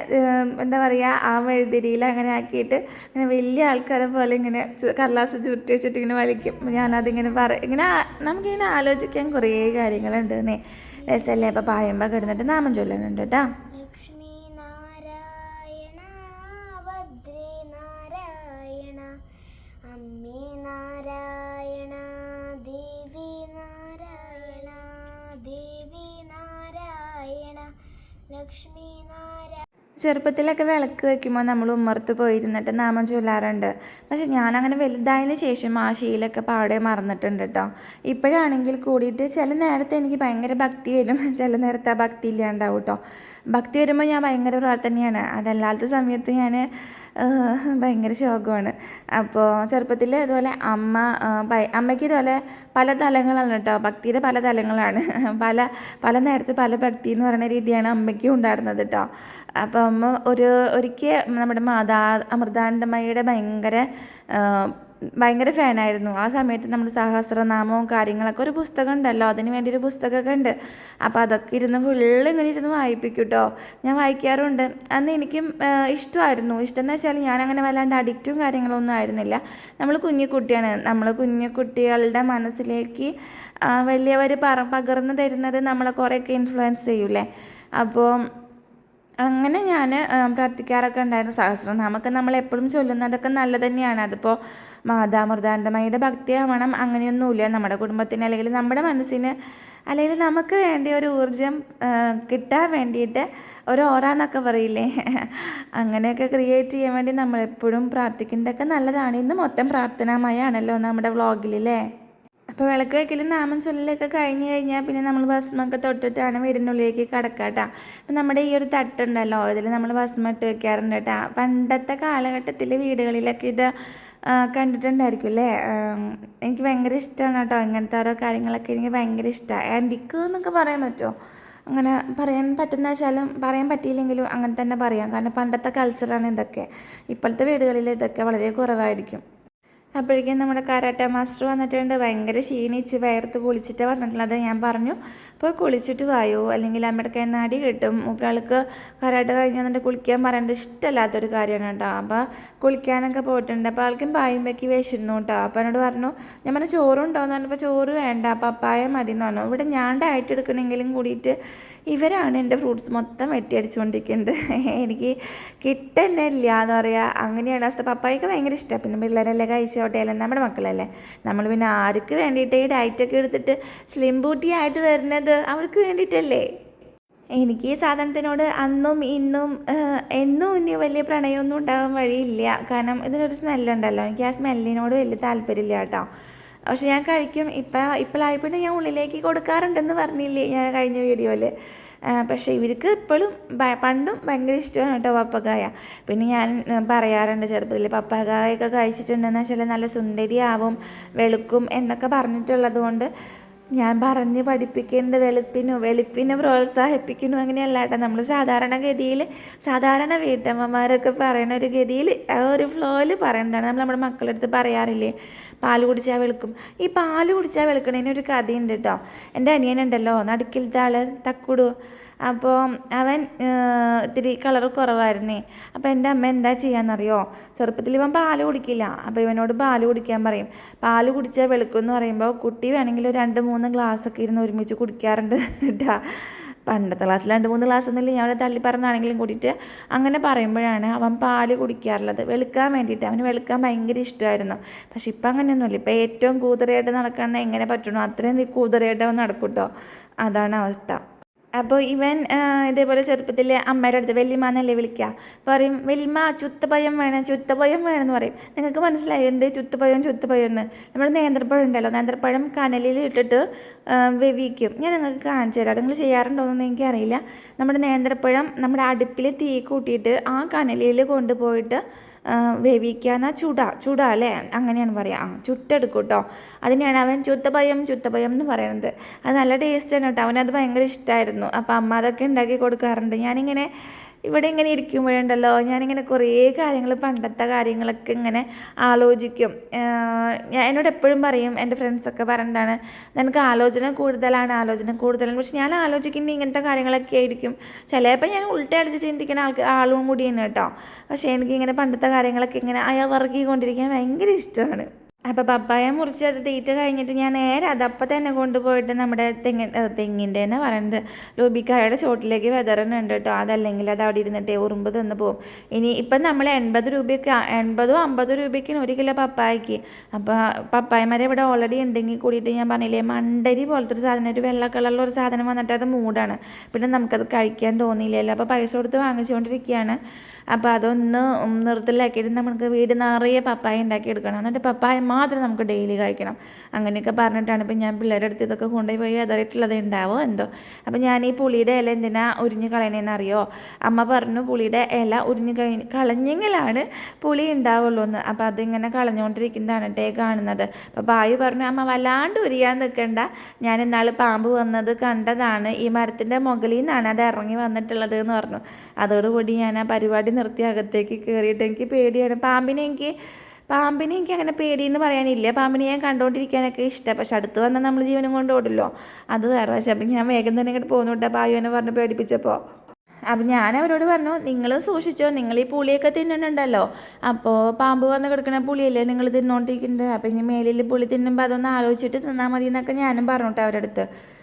എന്താ പറയുക ആ മെഴുതിരിയിൽ അങ്ങനെ ആക്കിയിട്ട് ഇങ്ങനെ വലിയ ആൾക്കാരെ പോലെ ഇങ്ങനെ കടലാസ് ചുരുട്ടി വെച്ചിട്ട് ഇങ്ങനെ വലിക്കും. ഞാനതിങ്ങനെ പറ ഇങ്ങനെ നമുക്കിങ്ങനെ ആലോചിക്കാൻ കുറേ കാര്യങ്ങളുണ്ട് രസമല്ലേ അപ്പോൾ പായമ്പ കിടന്നിട്ട് നാമം ചൊല്ലുന്നുണ്ട് കേട്ടോ ചെറുപ്പത്തിലൊക്കെ വിളക്ക് വെക്കുമ്പോൾ നമ്മൾ ഉമ്മർത്ത് പോയിരുന്നിട്ട് നാമം ചൊല്ലാറുണ്ട്. പക്ഷെ ഞാനങ്ങനെ വലുതായതിന് ശേഷം ആ ശീലൊക്കെ പാടെ മറന്നിട്ടുണ്ട് കേട്ടോ. ഇപ്പോഴാണെങ്കിൽ കൂടിയിട്ട് ചില നേരത്തെ എനിക്ക് ഭയങ്കര ഭക്തി വരും. ചില നേരത്തെ ആ ഭക്തി ഇല്ലാണ്ടാവും കേട്ടോ. ഭക്തി വരുമ്പോൾ ഞാൻ ഭയങ്കര പ്രാർത്ഥനയാണ്. അതല്ലാത്ത സമയത്ത് ഞാൻ ഭയങ്കര ശോകമാണ്. അപ്പോൾ ചെറുപ്പത്തിൽ ഇതുപോലെ അമ്മ അമ്മയ്ക്ക് ഇതുപോലെ പല തലങ്ങളാണ് കേട്ടോ. ഭക്തിയുടെ പല തലങ്ങളാണ്. പല പല നേരത്ത് പല ഭക്തി എന്ന് പറയുന്ന രീതിയാണ് അമ്മയ്ക്കും ഉണ്ടായിരുന്നത് കേട്ടോ. അപ്പോൾ അമ്മ ഒരു ഒരിക്കൽ നമ്മുടെ മാതാ അമൃതാനന്ദമയുടെ ഭയങ്കര ഭയങ്കര ഫാനായിരുന്നു. ആ സമയത്ത് നമ്മൾ സഹസ്രനാമവും കാര്യങ്ങളൊക്കെ ഒരു പുസ്തകം ഉണ്ടല്ലോ അതിന് വേണ്ടി ഒരു പുസ്തകമൊക്കെ ഉണ്ട്. അപ്പോൾ അതൊക്കെ ഇരുന്ന് ഫുള്ള് ഇങ്ങനെ ഇരുന്ന് വായിപ്പിക്കും കേട്ടോ ഞാൻ വായിക്കാറുണ്ട്. അന്ന് എനിക്കും ഇഷ്ടമായിരുന്നു. ഇഷ്ടം എന്ന് വെച്ചാൽ ഞാൻ അങ്ങനെ വല്ലാണ്ട് അഡിക്റ്റും കാര്യങ്ങളൊന്നും ആയിരുന്നില്ല. നമ്മൾ കുഞ്ഞു കുട്ടിയാണ്. നമ്മൾ കുഞ്ഞു കുട്ടികളുടെ മനസ്സിലേക്ക് വലിയവർ പറ പകർന്നു തരുന്നത് നമ്മളെ കുറേയൊക്കെ ഇൻഫ്ലുവൻസ് ചെയ്യൂലേ അപ്പോൾ അങ്ങനെ ഞാൻ പ്രാർത്ഥിക്കാറൊക്കെ ഉണ്ടായിരുന്നു. സഹസ്രനാമൊക്കെ നമ്മൾ എപ്പോഴും ചൊല്ലുന്നതൊക്കെ നല്ല തന്നെയാണ്. അതിപ്പോൾ മാതാമൃതാനന്ദമയുടെ ഭക്തിയാവണം അങ്ങനെയൊന്നുമില്ല. നമ്മുടെ കുടുംബത്തിന് അല്ലെങ്കിൽ നമ്മുടെ മനസ്സിന് അല്ലെങ്കിൽ നമുക്ക് വേണ്ടി ഒരു ഊർജം കിട്ടാൻ വേണ്ടിയിട്ട് ഒരു ഓറ എന്നൊക്കെ പറയില്ലേ? അങ്ങനെയൊക്കെ ക്രിയേറ്റ് ചെയ്യാൻ വേണ്ടി നമ്മളെപ്പോഴും പ്രാർത്ഥിക്കുന്നതൊക്കെ നല്ലതാണ്. ഇന്ന് മൊത്തം പ്രാർത്ഥനാമയാണല്ലോ നമ്മുടെ വ്ളോഗിലല്ലേ അപ്പോൾ വിളക്ക് വയ്ക്കലും നാമം ചൊല്ലലൊക്കെ കഴിഞ്ഞ് കഴിഞ്ഞാൽ പിന്നെ നമ്മൾ ഭസ്മൊക്കെ തൊട്ടിട്ടാണ് വീടിനുള്ളിലേക്ക് കടക്കാട്ടാ. അപ്പം നമ്മുടെ ഈ ഒരു തട്ടുണ്ടല്ലോ ഇതിൽ നമ്മൾ ഭസ്മം ഇട്ട് വെക്കാറുണ്ട് കേട്ടാ പണ്ടത്തെ കാലഘട്ടത്തിൽ വീടുകളിലൊക്കെ ഇത് കണ്ടിട്ടുണ്ടായിരിക്കും അല്ലേ? എനിക്ക് ഭയങ്കര ഇഷ്ടമാണ് കേട്ടോ ഇങ്ങനത്തെ ഓരോ കാര്യങ്ങളൊക്കെ എനിക്ക് ഭയങ്കര ഇഷ്ടമാണ് ആന്റിക്ക് എന്നൊക്കെ പറയാൻ പറ്റുമോ അങ്ങനെ പറയാൻ പറ്റുന്ന വെച്ചാലും പറയാൻ പറ്റിയില്ലെങ്കിലും അങ്ങനെ തന്നെ പറയാം. കാരണം പണ്ടത്തെ കൾച്ചറാണ് ഇതൊക്കെ. ഇപ്പോഴത്തെ വീടുകളിൽ ഇതൊക്കെ വളരെ കുറവായിരിക്കും. അപ്പോഴേക്കും നമ്മുടെ കരാട്ട മാസ്റ്റർ വന്നിട്ടുണ്ട്. ഭയങ്കര ക്ഷീണിച്ച് വയർത്ത് പൊളിച്ചിട്ട് വന്നിട്ടുള്ളത്. ഞാൻ പറഞ്ഞു. ഇപ്പോൾ കുളിച്ചിട്ട് വായോ? അല്ലെങ്കിൽ അമ്മയുടെ കൈ നാടി അടി കിട്ടും? മൂപ്പരാൾക്ക് കരാട്ട് കഴിഞ്ഞ് വന്നിട്ട് കുളിക്കാൻ പറയേണ്ടത് ഇഷ്ടമല്ലാത്തൊരു കാര്യമാണ് കേട്ടോ. അപ്പോൾ കുളിക്കാനൊക്കെ പോയിട്ടുണ്ട്. അപ്പോൾ ആൾക്കും പായും വെക്കി വിശന്നു കേട്ടോ. അപ്പോൾ എന്നോട് പറഞ്ഞു ഞാൻ പറഞ്ഞു ചോറുണ്ടോ എന്ന് പറഞ്ഞപ്പോൾ ചോറ് വേണ്ട പപ്പായ മതി എന്ന് പറഞ്ഞു. ഇവിടെ ഞാൻ ഡയറ്റ് എടുക്കണമെങ്കിലും കൂടിയിട്ട് ഇവരാണ് എന്റെ ഫ്രൂട്ട്സ് മൊത്തം വെട്ടിയടിച്ചുകൊണ്ടിരിക്കുന്നത് എനിക്ക് കിട്ടുന്നില്ല എന്ന് പറയുക അങ്ങനെയാണ് അവസ്ഥ. പപ്പായ്ക്ക് ഭയങ്കര ഇഷ്ടമാണ് പിന്നെ പിള്ളേരല്ലേ കഴിച്ചോട്ടെ അല്ലേ നമ്മുടെ മക്കളല്ലേ. നമ്മൾ പിന്നെ ആർക്ക് വേണ്ടിയിട്ട് ഈ ഡയറ്റൊക്കെ എടുത്തിട്ട് സ്ലിം ബൂട്ടി ആയിട്ട് വരുന്നത് അവർക്ക് വേണ്ടിയിട്ടല്ലേ? എനിക്ക് ഈ സാധനത്തിനോട് അന്നും ഇന്നും എന്നും ഇനി വലിയ പ്രണയമൊന്നും ഉണ്ടാകാൻ വഴിയില്ല. കാരണം ഇതിനൊരു സ്മെല്ലുണ്ടല്ലോ. എനിക്ക് ആ സ്മെല്ലിനോട് വലിയ താല്പര്യമില്ല കേട്ടോ. പക്ഷെ ഞാൻ കഴിക്കും. ഇപ്പം ഇപ്പോഴായപ്പോഴും ഞാൻ ഉള്ളിലേക്ക് കൊടുക്കാറുണ്ടെന്ന് പറഞ്ഞില്ലേ ഞാൻ കഴിഞ്ഞ വീഡിയോയിൽ പക്ഷേ ഇവർക്ക് ഇപ്പോഴും പണ്ടും ഭയങ്കര ഇഷ്ടമാണ് കേട്ടോ പപ്പക്കായ. പിന്നെ ഞാൻ പറയാറുണ്ട് ചെറുപ്പത്തിൽ പപ്പക്കായൊക്കെ കഴിച്ചിട്ടുണ്ടെന്ന് വെച്ചാൽ നല്ല സുന്ദരിയാവും വെളുക്കും എന്നൊക്കെ പറഞ്ഞിട്ടുള്ളത് കൊണ്ട് ഞാൻ പറഞ്ഞ് പഠിപ്പിക്കുന്നത് വെളുപ്പിനു വെളുപ്പിനെ പ്രോത്സാഹിപ്പിക്കുന്നു അങ്ങനെയല്ല കേട്ടോ നമ്മൾ സാധാരണ ഗതിയിൽ സാധാരണ വീട്ടമ്മമാരൊക്കെ പറയുന്ന ഒരു ഗതിയിൽ ആ ഒരു ഫ്ലോയിൽ പറയുന്നതാണ്. നമ്മൾ നമ്മുടെ മക്കളുടെ അടുത്ത് പറയാറില്ലേ പാൽ കുടിച്ചാൽ വെളുക്കും. ഈ പാൽ കുടിച്ചാൽ വെളുക്കണതിന് ഒരു കഥയുണ്ട് കേട്ടോ എന്റെ അനിയനുണ്ടല്ലോ നടുക്കിലത്തെ ആൾ തക്കുടു. അപ്പോൾ അവൻ ഇത്തിരി കളർ കുറവായിരുന്നേ. അപ്പോൾ എന്റെ അമ്മ എന്താ ചെയ്യാന്നറിയോ? ചെറുപ്പത്തിൽ ഇവൻ പാൽ കുടിക്കില്ല. അപ്പോൾ ഇവനോട് പാൽ കുടിക്കാൻ പറയും. പാൽ കുടിച്ചാൽ വെളുക്കും എന്ന് പറയുമ്പോൾ കുട്ടി വേണമെങ്കിൽ ഒരു രണ്ട് മൂന്ന് ഗ്ലാസ് ഒക്കെ ഇരുന്ന് ഒരുമിച്ച് കുടിക്കാറുണ്ട് കേട്ടോ. പണ്ടത്തെ ക്ലാസ്സിൽ രണ്ട് മൂന്ന് ഗ്ലാസ് ഒന്നുമില്ല ഞാൻ അവിടെ തള്ളി പറഞ്ഞാണെങ്കിലും കൂടിയിട്ട് അങ്ങനെ പറയുമ്പോഴാണ് അവൻ പാൽ കുടിക്കാറുള്ളത്. വെളുക്കാൻ വേണ്ടിയിട്ട്. അവന് വെളുക്കാൻ ഭയങ്കര ഇഷ്ടമായിരുന്നു. പക്ഷെ ഇപ്പം അങ്ങനെയൊന്നുമില്ല. ഇപ്പം ഏറ്റവും കൂതറയായിട്ട് നടക്കാൻ എങ്ങനെ പറ്റണോ അത്രയും കൂതറയായിട്ട് അവൻ നടക്കൂട്ടോ കേട്ടോ. അതാണ് അവസ്ഥ. അപ്പോൾ ഇവൻ ഇതേപോലെ ചെറുപ്പത്തിൽ അമ്മയുടെ അടുത്ത് വല്യമ്മന്നല്ലേ വിളിക്കുക പറയും വല്യമ്മ ചുത്തപ്പയം വേണം ചുത്തപ്പയം വേണമെന്ന് പറയും. നിങ്ങൾക്ക് മനസ്സിലായി എന്ത് ചുത്തപ്പയം ചുത്തപ്പയം എന്ന് നമ്മുടെ നേന്ത്രപ്പഴം ഉണ്ടല്ലോ നേന്ത്രപ്പഴം കനലിൽ ഇട്ടിട്ട് വെവിക്കും. ഞാൻ നിങ്ങൾക്ക് കാണിച്ചു തരാം. നിങ്ങൾ ചെയ്യാറുണ്ടോ എന്ന് എനിക്കറിയില്ല നമ്മുടെ നേന്ത്രപ്പഴം നമ്മുടെ അടുപ്പിൽ തീ കൂട്ടിയിട്ട് ആ കനലിൽ കൊണ്ടുപോയിട്ട് വേവിക്കാന്ന ചുട ചുട അല്ലേ അങ്ങനെയാണ് പറയുക ആ ചുട്ടെടുക്കും കേട്ടോ അതിനെയാണ് അവൻ ചുത്തപയം ചുത്തപയം എന്ന് പറയുന്നത് അത് നല്ല ടേസ്റ്റാണ് കേട്ടോ. അവനത് ഭയങ്കര ഇഷ്ടമായിരുന്നു അപ്പോൾ അമ്മ അതൊക്കെ ഉണ്ടാക്കി കൊടുക്കാറുണ്ട്. ഞാനിങ്ങനെ ഇവിടെ ഇങ്ങനെ ഇരിക്കുമ്പോഴുണ്ടല്ലോ ഞാനിങ്ങനെ കുറേ കാര്യങ്ങൾ പണ്ടത്തെ കാര്യങ്ങളൊക്കെ ഇങ്ങനെ ആലോചിക്കും. ഞാൻ എന്നോട് എപ്പോഴും പറയും എന്റെ ഫ്രണ്ട്സൊക്കെ പറഞ്ഞതാണ് നിനക്ക് ആലോചന കൂടുതലാണ് ആലോചന കൂടുതലാണ്. പക്ഷെ ഞാൻ ആലോചിക്കുന്ന ഇങ്ങനത്തെ കാര്യങ്ങളൊക്കെ ആയിരിക്കും. ചിലപ്പോൾ ഞാൻ ഉൾട്ടടിച്ച് ചിന്തിക്കുന്ന ആൾക്ക് ആളും കൂടിയാണ് കേട്ടോ. പക്ഷേ എനിക്കിങ്ങനെ പണ്ടത്തെ കാര്യങ്ങളൊക്കെ ഇങ്ങനെ അയാൾ വർഗീകൊണ്ടിരിക്കാൻ ഭയങ്കര ഇഷ്ടമാണ്. അപ്പോൾ പപ്പായ മുറിച്ച് അത് തീറ്റ കഴിഞ്ഞിട്ട് ഞാൻ നേരെ അതപ്പം തന്നെ കൊണ്ടുപോയിട്ട് നമ്മുടെ തെങ്ങ് തെങ്ങിന്റെ എന്ന് പറയുന്നത് ലൂബിക്കായുടെ ചോട്ടിലേക്ക് വിതറുന്നുണ്ട് കേട്ടോ. അതല്ലെങ്കിൽ അത് അവിടെ ഇരുന്നിട്ട് ഉറുമ്പ് തിന്ന് പോകും ഇനി ഇപ്പം നമ്മൾ എൺപത് രൂപയ്ക്ക് എൺപതോ അമ്പതോ രൂപയ്ക്കാണ് ഒരു കിലോ പപ്പായക്ക്. അപ്പോൾ പപ്പായമാരെ ഇവിടെ ഓൾറെഡി ഉണ്ടെങ്കിൽ കൂടിയിട്ട് ഞാൻ പറഞ്ഞില്ലേ മണ്ടരി പോലത്തെ ഒരു സാധനം ഒരു വെള്ള കളറിലുള്ള ഒരു സാധനം വന്നിട്ട് അത് മൂടാണ്. പിന്നെ നമുക്കത് കഴിക്കാൻ തോന്നിയില്ലല്ലോ. അപ്പോൾ പൈസ കൊടുത്ത് വാങ്ങിച്ചുകൊണ്ടിരിക്കുകയാണ്. അപ്പോൾ അതൊന്ന് നിർത്തലാക്കിയിട്ട് നമുക്ക് വീട് നിറയെ പപ്പായ ഉണ്ടാക്കി എടുക്കണം എന്നിട്ട് പപ്പായ മാത്രം നമുക്ക് ഡെയിലി കഴിക്കണം. അങ്ങനെയൊക്കെ പറഞ്ഞിട്ടാണ് ഇപ്പം ഞാൻ പിള്ളേരുടെ അടുത്ത് ഇതൊക്കെ കൊണ്ടുപോയി പോയി അതായിട്ടുള്ളത് ഉണ്ടാവോ എന്തോ. അപ്പോൾ ഞാൻ ഈ പുളിയുടെ ഇല എന്തിനാ ഉരിഞ്ഞു കളയണേന്നറിയോ അമ്മ പറഞ്ഞു പുളിയുടെ ഇല ഉരിഞ്ഞു കഴി കളഞ്ഞെങ്കിലാണ് പുളി ഉണ്ടാവുള്ളൂ എന്ന്. അപ്പോൾ അതിങ്ങനെ കളഞ്ഞുകൊണ്ടിരിക്കുന്നതാണ് ടേ കാണുന്നത്. അപ്പോൾ ബായു പറഞ്ഞു അമ്മ വല്ലാണ്ട് ഉരിയാൻ നിൽക്കണ്ട ഞാൻ ഇന്നാൾ പാമ്പ് വന്നത് കണ്ടതാണ്. ഈ മരത്തിന്റെ മുകളിൽ നിന്നാണ് അത് ഇറങ്ങി വന്നിട്ടുള്ളത് എന്ന് പറഞ്ഞു. അതോടുകൂടി ഞാൻ ആ പരിപാടി നിർത്തി അകത്തേക്ക് കയറിയിട്ട് എനിക്ക് പേടിയാണ്. പാമ്പിനെ എനിക്ക് പാമ്പിനെ എനിക്ക് അങ്ങനെ പേടിയെന്ന് പറയാനില്ല. പാമ്പിനെ ഞാൻ കണ്ടുകൊണ്ടിരിക്കാനൊക്കെ ഇഷ്ടമാണ് പക്ഷെ അടുത്ത് വന്നാൽ നമ്മൾ ജീവനും കൊണ്ട് ഓടില്ലോ. അത് വേറെ പക്ഷേ അപ്പം ഞാൻ വേഗം തന്നെ ഇങ്ങോട്ട് പോന്നുട്ടാ ബായുവിനെ പറഞ്ഞ് പേടിപ്പിച്ചപ്പോൾ അപ്പം ഞാൻ അവരോട് പറഞ്ഞു നിങ്ങൾ സൂക്ഷിച്ചോ. നിങ്ങൾ ഈ പുളിയൊക്കെ തിന്നുന്നുണ്ടല്ലോ. അപ്പോൾ പാമ്പ് വന്ന് കിടക്കുന്ന പുളിയല്ലേ നിങ്ങൾ തിന്നോണ്ടിരിക്കുന്നുണ്ട് അപ്പം ഇനി മേലിൽ പുളി തിന്നുമ്പോൾ അതൊന്ന് ആലോചിച്ചിട്ട് തിന്നാൽ മതി എന്നൊക്കെ ഞാനും പറഞ്ഞു കേട്ടോ അവരുടെ അടുത്ത്. ഏഹ്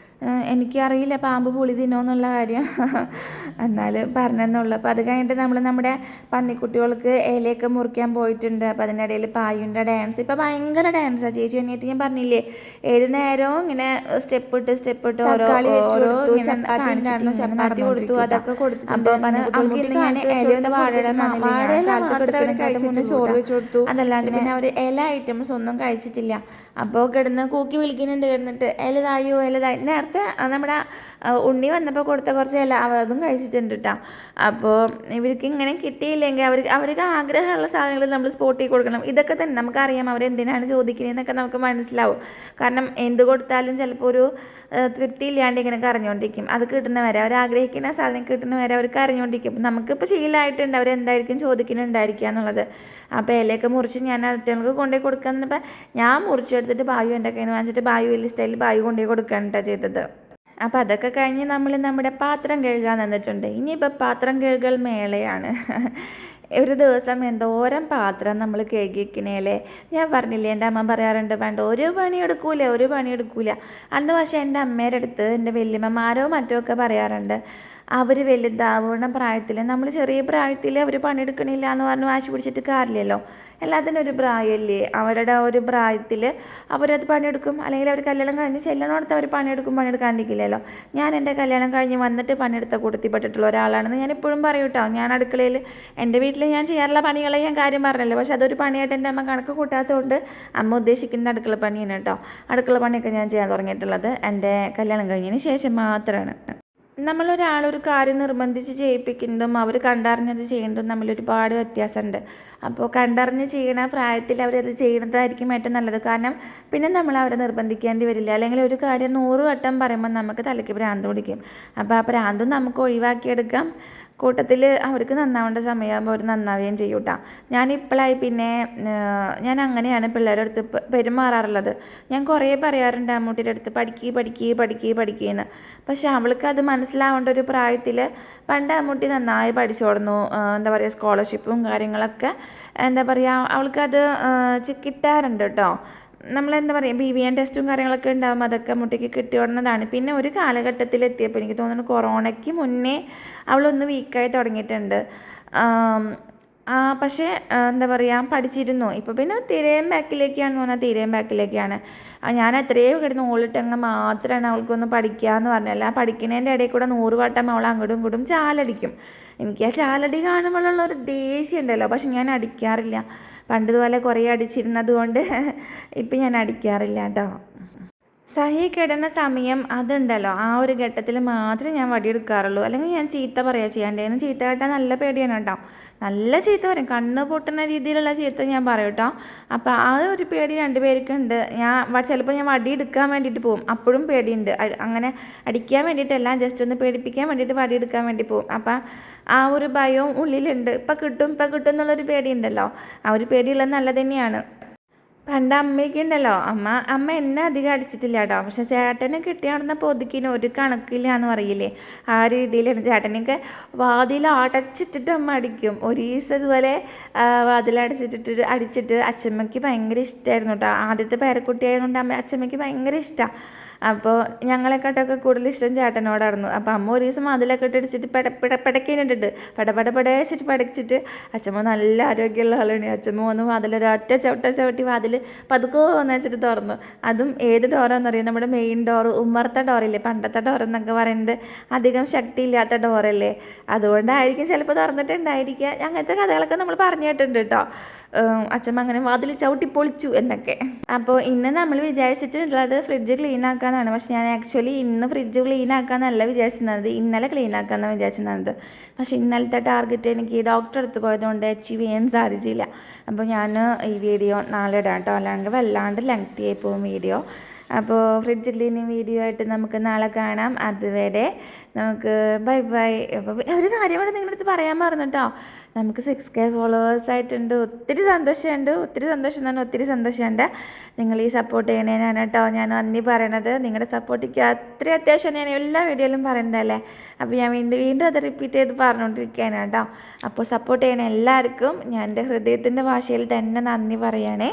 എനിക്കറിയില്ല പാമ്പ് പുളി തിന്നോന്നുള്ള കാര്യം. എന്നാലും പറഞ്ഞെന്നുള്ളൂ അപ്പോൾ അത് കഴിഞ്ഞിട്ട് നമ്മൾ നമ്മുടെ പന്നിക്കുട്ടികൾക്ക് ഇലയൊക്കെ മുറിക്കാൻ പോയിട്ടുണ്ട്. അപ്പോൾ അതിനിടയിൽ പായുണ്ട. ഡാൻസ് ഇപ്പോൾ ഭയങ്കര ഡാൻസാണ് ചേച്ചി അനിയത്തി ഞാൻ പറഞ്ഞില്ലേ ഏത് നേരവും ഇങ്ങനെ സ്റ്റെപ്പ് ഇട്ട് സ്റ്റെപ്പ് ഇട്ട് ഓരോ ഓരോ ചപ്പാത്തി ചപ്പാത്തി കൊടുത്തു അതൊക്കെ കൊടുത്തിട്ടുണ്ട്. ഞാൻ ഇലയുടെ വാഴയുടെ ചോറ് വെച്ച് കൊടുത്തു. അതല്ലാണ്ട് പിന്നെ അവർ ഇല ഐറ്റംസ് ഒന്നും കഴിച്ചിട്ടില്ല. അപ്പോൾ കിടന്ന് കൂക്കി വിളിക്കുന്നുണ്ട്. കിടന്നിട്ട് ഇലതായോ ഇലതായി നേരത്തെ ആ, നമ്മുടെ ഉണ്ണി വന്നപ്പോൾ കൊടുത്ത കുറച്ച് ഇല അതും കഴിച്ചിട്ടുണ്ട് കേട്ടോ അപ്പോൾ ഇവർക്ക് ഇങ്ങനെ കിട്ടിയില്ലെങ്കിൽ അവർ അവർക്ക് ആഗ്രഹമുള്ള സാധനങ്ങൾ നമ്മൾ സ്പോട്ടിൽ കൊടുക്കണം. ഇതൊക്കെ തന്നെ നമുക്കറിയാം അവരെന്തിനാണ് ചോദിക്കുന്നതെന്നൊക്കെ നമുക്ക് മനസ്സിലാവും. കാരണം എന്ത് കൊടുത്താലും ചിലപ്പോൾ ഒരു തൃപ്തി ഇല്ലാണ്ട് ഇങ്ങനെ കറിഞ്ഞുകൊണ്ടിരിക്കും അത് കിട്ടുന്നവരെ അവർ ആഗ്രഹിക്കുന്ന സാധനം കിട്ടുന്നവരെ അവർ അറിഞ്ഞുകൊണ്ടിരിക്കും അപ്പം നമുക്കിപ്പോൾ ശീലമായിട്ടുണ്ട് അവരെന്തായിരിക്കും ചോദിക്കുന്നുണ്ടായിരിക്കുക എന്നുള്ളത്. അപ്പോൾ ഇലയൊക്കെ മുറിച്ച് ഞാൻ അറ്റങ്ങൾക്ക് കൊണ്ടുപോയി കൊടുക്കാൻ എന്നിപ്പോൾ ഞാൻ മുറിച്ചെടുത്തിട്ട് ബായു എന്റെ കയ്യിൽ നിന്ന് വാങ്ങിച്ചിട്ട് ബായു വലിയ സ്റ്റൈലിൽ ബായു കൊണ്ടുപോയി കൊടുക്കുകയാണ് കേട്ടോ ചെയ്തത്. അപ്പോൾ അതൊക്കെ കഴിഞ്ഞ് നമ്മൾ നമ്മുടെ പാത്രം കഴുകാൻ നിന്നിട്ടുണ്ട്. ഇനിയിപ്പോൾ പാത്രം കഴുകൽ മേളയാണ്. ഒരു ദിവസം എന്തോരം പാത്രം നമ്മൾ കഴുകിക്കണേലേ ഞാൻ പറഞ്ഞില്ലേ എന്റെ അമ്മ പറയാറുണ്ട് വേണ്ട ഒരു പണി എടുക്കൂല ഒരു പണി എടുക്കൂല അന്ന് പക്ഷേ എന്റെ അമ്മേന്റെ അടുത്ത് എന്റെ വല്യമ്മമാരോ മറ്റോ ഒക്കെ പറയാറുണ്ട് അവർ വലുതാവണം പ്രായത്തിൽ നമ്മൾ ചെറിയ പ്രായത്തിൽ അവർ പണിയെടുക്കണില്ല എന്ന് പറഞ്ഞ് വാശി പിടിച്ചിട്ട് കാര്യമില്ലല്ലോ. എല്ലാത്തിനും ഒരു പ്രായമല്ലേ അവരുടെ ഒരു പ്രായത്തിൽ അവരത് പണിയെടുക്കും. അല്ലെങ്കിൽ അവർ കല്യാണം കഴിഞ്ഞ് ചെല്ലണോടത്ത് അവർ പണിയെടുക്കും പണിയെടുക്കാണ്ടിരിക്കില്ലല്ലോ. ഞാൻ എന്റെ കല്യാണം കഴിഞ്ഞ് വന്നിട്ട് പണിയെടുത്ത കൂട്ടത്തിൽപ്പെട്ടിട്ടുള്ള ഒരാളാണെന്ന് ഞാൻ എപ്പോഴും പറയും കേട്ടോ. ഞാൻ അടുക്കളയിൽ എന്റെ വീട്ടിൽ ഞാൻ ചെയ്യാറുള്ള പണികളെ ഞാൻ കാര്യം പറഞ്ഞല്ലോ. പക്ഷെ അതൊരു പണിയായിട്ട് എന്റെ അമ്മ കണക്ക് കൂട്ടാത്തതുകൊണ്ട് അമ്മ ഉദ്ദേശിക്കുന്ന അടുക്കള പണിയാണ് കേട്ടോ. അടുക്കള പണിയൊക്കെ ഞാൻ ചെയ്യാൻ തുടങ്ങിയിട്ടുള്ളത് എന്റെ കല്യാണം കഴിഞ്ഞതിന് ശേഷം മാത്രമാണ് നമ്മളൊരാളൊരു കാര്യം നിർബന്ധിച്ച് ചെയ്യിപ്പിക്കുന്നതും അവർ കണ്ടറിഞ്ഞത് ചെയ്യുന്നതും തമ്മിൽ ഒരുപാട് വ്യത്യാസമുണ്ട്. അപ്പോൾ കണ്ടറിഞ്ഞ് ചെയ്യണ പ്രായത്തിൽ അവരത് ചെയ്യുന്നതായിരിക്കും ഏറ്റവും നല്ലത്. കാരണം പിന്നെ നമ്മൾ അവരെ നിർബന്ധിക്കേണ്ടി വരില്ല. അല്ലെങ്കിൽ ഒരു കാര്യം നൂറ് വട്ടം പറയുമ്പോൾ നമുക്ക് തലയ്ക്ക് ഭ്രാന്ത് പിടിക്കും. അപ്പോൾ ആ ഭ്രാന്തും നമുക്ക് ഒഴിവാക്കിയെടുക്കാം. കൂട്ടത്തിൽ അവർക്ക് നന്നാവേണ്ട സമയമാകുമ്പോൾ അവർ നന്നാവുകയും ചെയ്യും കേട്ടോ. ഞാനിപ്പോഴായി പിന്നെ ഞാൻ അങ്ങനെയാണ് പിള്ളേരുടെ അടുത്ത് പെരുമാറാറുള്ളത്. ഞാൻ കുറേ പറയാറുണ്ട് അമ്മൂട്ടിയുടെ അടുത്ത് പഠിക്കുക പഠിക്കുക പഠിക്കുക പഠിക്കുകയെന്ന് പക്ഷെ അവൾക്ക് അത് മനസ്സിലാവേണ്ട ഒരു പ്രായത്തിൽ പണ്ട് അമ്മൂട്ടി നന്നായി പഠിച്ചോടുന്നു. എന്താ പറയുക സ്കോളർഷിപ്പും കാര്യങ്ങളൊക്കെ. എന്താ പറയുക അവൾക്കത് കിട്ടാറുണ്ട് കേട്ടോ നമ്മളെന്താ പറയുക ബി വി എൻ ടെസ്റ്റും കാര്യങ്ങളൊക്കെ ഉണ്ടാകും അതൊക്കെ മുട്ടിക്ക് കിട്ടിയോടുന്നതാണ് പിന്നെ ഒരു കാലഘട്ടത്തിൽ എത്തിയപ്പോൾ എനിക്ക് തോന്നുന്നു കൊറോണയ്ക്ക് മുന്നേ അവളൊന്ന് വീക്കായി തുടങ്ങിയിട്ടുണ്ട്. പക്ഷേ എന്താ പറയുക പഠിച്ചിരുന്നു. ഇപ്പോൾ പിന്നെ തിരയും ബാക്കിലേക്കാണ് പറഞ്ഞാൽ തിരയും ബാക്കിലേക്കാണ്. ഞാൻ എത്രയോ കിടന്ന് ഓളിട്ടങ്ങ് മാത്രമാണ് അവൾക്കൊന്ന് പഠിക്കുക എന്ന് പറഞ്ഞല്ല പഠിക്കുന്നതിന്റെ ഇടയിൽ കൂടെ നൂറ് വട്ടം അവൾ അങ്ങോട്ടും ഇങ്ങോട്ടും ചാലടിക്കും. എനിക്ക് ആ ചാലടി കാണുമ്പോഴുള്ള ഒരു ദേഷ്യം ഉണ്ടല്ലോ പക്ഷെ ഞാൻ അടിക്കാറില്ല. പണ്ടതുപോലെ കുറേ അടിച്ചിരുന്നത് കൊണ്ട് ഇപ്പം ഞാൻ അടിക്കാറില്ല കേട്ടോ സഹി കിടന്ന സമയം അതുണ്ടല്ലോ. ആ ഒരു ഘട്ടത്തിൽ മാത്രമേ ഞാൻ വടിയെടുക്കാറുള്ളൂ. അല്ലെങ്കിൽ ഞാൻ ചീത്ത പറയാ ചെയ്യാണ്ടേന്ന് ചീത്ത കേട്ടാൽ നല്ല പേടിയാണ് കേട്ടോ. നല്ല ചീത്ത പറയും. കണ്ണ് പൊട്ടുന്ന രീതിയിലുള്ള ചീത്ത ഞാൻ പറയും കേട്ടോ. അപ്പോൾ ആ ഒരു പേടി രണ്ടുപേർക്കുണ്ട് ഞാൻ ചിലപ്പോൾ ഞാൻ വടി എടുക്കാൻ വേണ്ടിയിട്ട് പോകും അപ്പോഴും പേടിയുണ്ട്. അങ്ങനെ അടിക്കാൻ വേണ്ടിയിട്ടല്ല. ജസ്റ്റ് ഒന്ന് പേടിപ്പിക്കാൻ വേണ്ടിയിട്ട് വടി എടുക്കാൻ വേണ്ടി പോകും അപ്പം ആ ഒരു ഭയവും ഉള്ളിലുണ്ട്. ഇപ്പം കിട്ടും ഇപ്പം കിട്ടും എന്നുള്ളൊരു പേടിയുണ്ടല്ലോ. ആ ഒരു പേടിയുള്ളത് നല്ലത് തന്നെയാണ്. പണ്ട് അമ്മയൊക്കെ ഉണ്ടല്ലോ അമ്മ അമ്മ എന്നെ അധികം അടിച്ചിട്ടില്ല കേട്ടോ പക്ഷെ ചേട്ടനെ കിട്ടിയാടുന്ന പൊതുക്കിന് ഒരു കണക്കില്ല എന്ന് പറയില്ലേ. ആ രീതിയിലാണ് ചേട്ടനൊക്കെ വാതിൽ അടച്ചിട്ടിട്ട് അമ്മ അടിക്കും. ഒരു ദിവസം ഇതുപോലെ വാതിൽ അടച്ചിട്ടിട്ട് അടിച്ചിട്ട് അച്ഛമ്മയ്ക്ക് ഭയങ്കര ഇഷ്ടമായിരുന്നു കേട്ടോ. ആദ്യത്തെ പേരക്കുട്ടിയായതുകൊണ്ട് അമ്മ അച്ഛമ്മയ്ക്ക് ഭയങ്കര ഇഷ്ടമാണ് അപ്പോൾ ഞങ്ങളെക്കാട്ടൊക്കെ കൂടുതൽ ഇഷ്ടം ചേട്ടനോടായിരുന്നു. അപ്പോൾ അമ്മ ഒരു ദിവസം അതിലൊക്കെ ഇട്ടടിച്ചിട്ട് പെട പെട പട പെട പെടച്ചിട്ട് പടച്ചിട്ട് അച്ഛമ്മ നല്ല ആരോഗ്യമുള്ള ആളാണ്. അച്ഛമ്മ വന്ന് വാതിലൊരൊറ്റ ചവിട്ട ചവിട്ടി വാതിൽ പതുക്കോ എന്ന് വെച്ചിട്ട് തുറന്നു. അതും ഏത് ഡോറാണെന്നറിയാം നമ്മുടെ മെയിൻ ഡോറ് ഉമ്മർത്ത ഡോറില്ലേ പണ്ടത്തെ ഡോറെന്നൊക്കെ പറയുന്നത് അധികം ശക്തി ശക്തിയില്ലാത്ത ഡോറല്ലേ അതുകൊണ്ടായിരിക്കും ചിലപ്പോൾ തുറന്നിട്ടുണ്ടായിരിക്കുക. അങ്ങനത്തെ കഥകളൊക്കെ നമ്മൾ പറഞ്ഞു കേട്ടിട്ടുണ്ട് കേട്ടോ. അച്ഛമ്മ അങ്ങനെ വാതിൽ ചവിട്ടി പൊളിച്ചു എന്നൊക്കെ. അപ്പോൾ ഇന്ന് നമ്മൾ വിചാരിച്ചിട്ടുള്ളത് ഫ്രിഡ്ജ് ക്ലീൻ ആക്കാനാണ് പക്ഷെ ഞാൻ ആക്ച്വലി ഇന്ന് ഫ്രിഡ്ജ് ക്ലീൻ ആക്കാന്നല്ല വിചാരിച്ചിരുന്നത്. ഇന്നലെ ക്ലീൻ ആക്കാമെന്നാണ് വിചാരിച്ചിരുന്നത്. പക്ഷെ ഇന്നലത്തെ ടാർഗറ്റ് എനിക്ക് ഡോക്ടർ അടുത്ത് പോയതുകൊണ്ട് അച്ചീവ് ചെയ്യാൻ സാധിച്ചില്ല. അപ്പോൾ ഞാൻ ഈ വീഡിയോ നാളെ ഇടാം കേട്ടോ. അല്ലെങ്കിൽ വല്ലാണ്ട് ലെങ്തി ആയി പോകും വീഡിയോ അപ്പോൾ ഫ്രിഡ്ജ് ക്ലീനിങ് വീഡിയോ ആയിട്ട് നമുക്ക് നാളെ കാണാം. അതുവരെ നമുക്ക് ബൈ ബൈ അപ്പോൾ ഒരു കാര്യം കൂടെ നിങ്ങളുടെ അടുത്ത് പറയാൻ മറന്നു കേട്ടോ. നമുക്ക് സിക്സ് കെ ഫോളോവേഴ്സ് ആയിട്ടുണ്ട്. ഒത്തിരി സന്തോഷമുണ്ട്. ഒത്തിരി സന്തോഷം തന്നെ ഒത്തിരി സന്തോഷമുണ്ട്. നിങ്ങൾ ഈ സപ്പോർട്ട് ചെയ്യണേനാണ് കേട്ടോ ഞാൻ നന്ദി പറയണത്. നിങ്ങളുടെ സപ്പോർട്ട് എനിക്ക് അത്രയും അത്യാവശ്യം ഞാൻ എല്ലാ വീഡിയോയിലും പറയുന്നതല്ലേ? അപ്പോൾ ഞാൻ വീണ്ടും വീണ്ടും അത് റിപ്പീറ്റ് ചെയ്ത് പറഞ്ഞുകൊണ്ടിരിക്കുകയാണ് കേട്ടോ. അപ്പോൾ സപ്പോർട്ട് ചെയ്യണ എല്ലാവർക്കും ഞാൻ എന്റെ ഹൃദയത്തിന്റെ ഭാഷയിൽ തന്നെ നന്ദി പറയണേ.